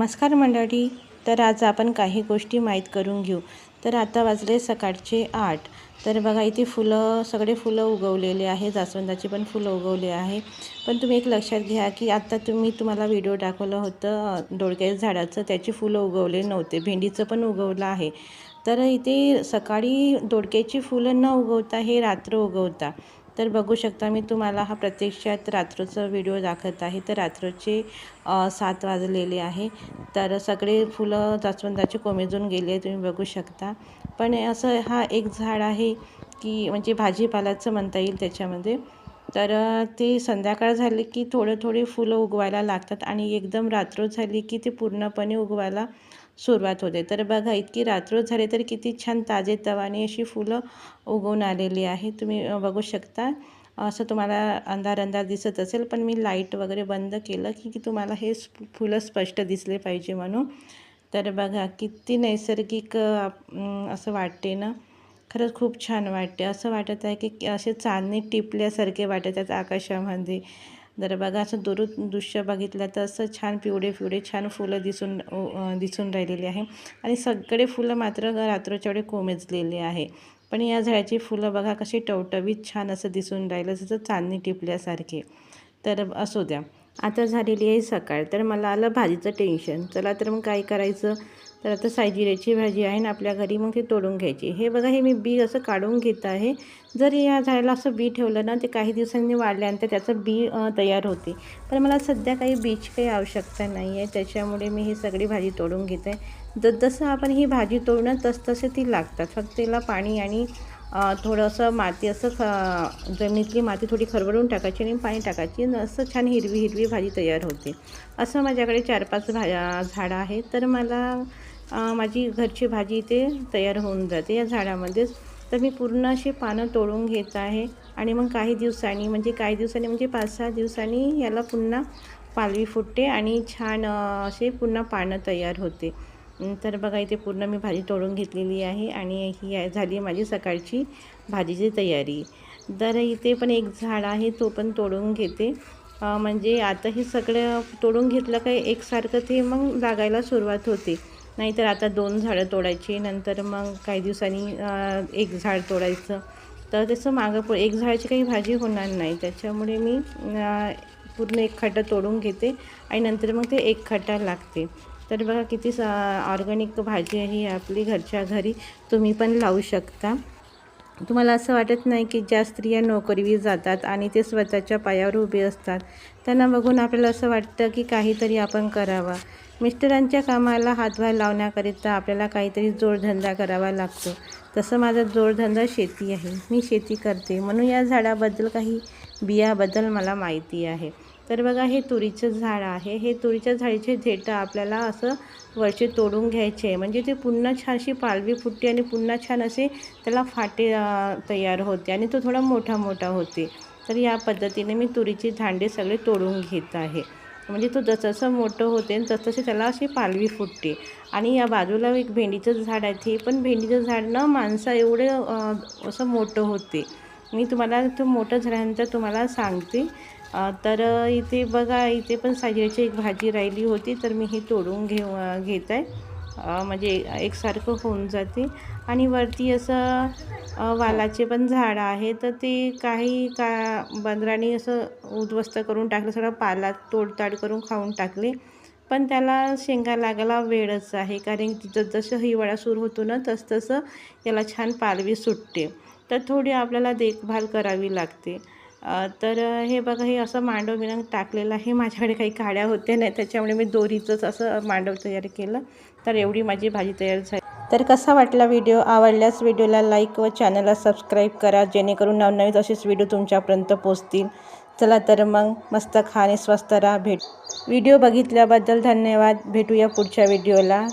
नमस्कार मंडळी तर आज आपण काही गोष्टी माहीत करून घेऊ. तर आता वाजले सकाळचे आठ. तर बघा इथे फुलं सगळे फुलं उगवलेले आहे जास्वंदाची पण फुलं उगवले आहे. पण तुम्ही एक लक्षात घ्या की आत्ता तुम्ही तुम्हाला व्हिडिओ दाखवलं होतं डोळक्या झाडाचं. त्याची फुलं उगवले नव्हते. भेंडीचं पण उगवलं आहे. तर इथे सकाळी दोडक्याची फुलं न उगवता हे रात्र उगवता. तर बघू शकता मी तुम्हाला हा प्रत्यक्षात रात्रीचा व्हिडिओ दाखवत आहे. तर रात्रीचे सात वाजलेले आहे. तर सगळे फुलं जास्वंदाचे कोमेजून गेले तुम्ही बघू शकता. पण असं हा एक झाड आहे की म्हणजे भाजीपालाचं म्हणता येईल त्याच्यामध्ये. तर ते संध्याकाळ झाली की थोडे थोडे फुलं उगवायला लागतात आणि एकदम रात्र झाली की ते पूर्णपणे उगवायला सुरुवात होते. तर बघा इतकी रात्र झाली तर किती छान ताजे तवाने अशी फुलं उगवून आलेली आहे. तुम्ही बघू शकता. असं तुम्हाला अंधार अंधार दिसत असेल पण मी लाइट वगैरे बंद केलं की की तुम्हाला हे फुलं स्पष्ट दिसले पाहिजे म्हणून. तर बघा किती नैसर्गिक असं वाटते ना. खरंच खूप छान वाटते. असं वाटत आहे की असे चांदणी टिपल्यासारखे वाटत आहेत आकाशामध्ये. जर बघा असं दुरून दृश्य बघितलं तर असं छान पिवळे पिवळे छान फुलं दिसून दिसून राहिलेली आहे. आणि सगळे फुलं मात्र रात्रोच्या वेळी कोमेजलेले आहे. पण या झाडाची फुलं बघा कशी टवटवीत छान असं दिसून राहिलं जसं चांदणी टिपल्यासारखे. तर असू द्या. आता झालेली आहे सकाळ. तर मला आलं भाजीचं टेन्शन चला तर मग काय करायचं? तर आता सायजिऱ्याची भाजी आहे ना आपल्या घरी मग ते तोडून घ्यायची. हे बघा हे मी बी असं काढून घेत आहे. जर या झाडाला असं बी ठेवलं ना ते काही दिवसांनी वाढल्यानंतर त्याचं बी तयार होते. पण मला सध्या काही बीची काही आवश्यकता नाही आहे त्याच्यामुळे मी ही सगळी भाजी तोडून घेत. आहे जसं आपण ही भाजी तोडणं तसतसे ती लागतात. फक्त तिला पाणी आणि थोडंसं माती असं जमिनीतली माती थोडी खरवडून टाकायची आणि पाणी टाकायची असं छान हिरवी हिरवी भाजी तयार होते. असं माझ्याकडे चार पाच भा झाडं आहेत. तर मला माझी घरची भाजी इथे तयार होऊन जाते. या झाडामध्येच तर मी पूर्ण अशी पानं तोडून घेत आहे आणि मग काही दिवसांनी म्हणजे काही दिवसांनी म्हणजे पाच सहा दिवसांनी याला पुन्हा पालवी फुटते आणि छान असे पुन्हा पानं तयार होते. तर बघा इथे पूर्ण मी भाजी तोडून घेतलेली आहे आणि ही झाली माझी सकाळची भाजीची तयारी. तर इथे पण एक झाड आहे तो पण तोडून घेते. म्हणजे आता हे सगळं तोडून घेतलं काय एकसारखं ते मग लागायला सुरुवात होते. नाहीतर आता दोन झाडं तोडायची नंतर मग काही दिवसांनी एक झाड तोडायचं. तर त्याचं मागं पो एक झाडाची काही भाजी होणार नाही. त्याच्यामुळे मी पूर्ण एक खड्डा तोडून घेते आणि नंतर मग ते एक खड्डा लागते. तर बघा किती ऑर्गॅनिक भाजी आहे आपली घरच्या घरी. तुम्ही पण लावू शकता. तुम्हाला असं वाटत नाही की ज्या स्त्रिया नोकरीवर जातात आणि ते स्वतःच्या पायावर उभे असतात. त्यांना बघून आपल्याला असं वाटतं की काहीतरी आपण करावा. मिस्टरांच्या कामाला हातभार लावण्याकरिता आपल्याला काहीतरी जोडधंदा करावा लागतो. तसं माझा जोडधंदा शेती आहे. मी शेती करते. म्हणून या झाडाबद्दल काही बियाबद्दल मला माहिती आहे. तर बघा हे तुरीचं झाड आहे. हे तुरीच्या झाडीचे झेटं आपल्याला असं वरचे तोडून घ्यायचे आहे. म्हणजे ते पुन्हा छान अशी पालवी फुटते आणि पुन्हा छान असे त्याला फाटे तयार होते आणि तो थोडा मोठा मोठा होते. तर या पद्धतीने मी तुरीची धांडे सगळे तोडून घेत आहे. म्हणजे तो जसं मोठं होते तसतसे त्याला अशी पालवी फुटते. आणि या बाजूला एक भेंडीचं झाड आहे ते पण भेंडीचं झाड ना माणसा एवढे असं मोठं होते. मी तुम्हाला तो मोठं झाल्यानंतर तुम्हाला सांगते. तर इथे बघा इथे पण साजेची एक भाजी राहिली होती तर मी ही तोडून घेऊ घेत आहे म्हणजे एकसारखं होऊन जाते. आणि वरती असं वालाचे पण झाडं आहे तर ते काही का बंदराने असं उद्ध्वस्त करून टाकलं सगळं पाला तोडताड करून खाऊन टाकले. पण त्याला शेंगा लागायला वेळच आहे कारण जसं हिवाळा सुरू होतो ना तसतसं त्याला छान पालवी सुटते. तर थोडी आपल्याला देखभाल करावी लागते. तर हे बघा हे असं मांडव मी टाकलेलं आहे. माझ्याकडे काही काड्या होत्या नाही त्याच्यामुळे मी दोरीचंच असं मांडव तयार केलं. तर एवढी माझी भाजी तयार झाली. तर कसा वाटला व्हिडिओ? आवडल्यास व्हिडिओला लाईक व चॅनलला सबस्क्राईब करा. जेणेकरून नवनवीन असेच व्हिडिओ तुमच्यापर्यंत पोचतील चला तर मग मस्त खाणे स्वस्त राहा. भेट व्हिडिओ बघितल्याबद्दल धन्यवाद. भेटूया पुढच्या व्हिडिओला.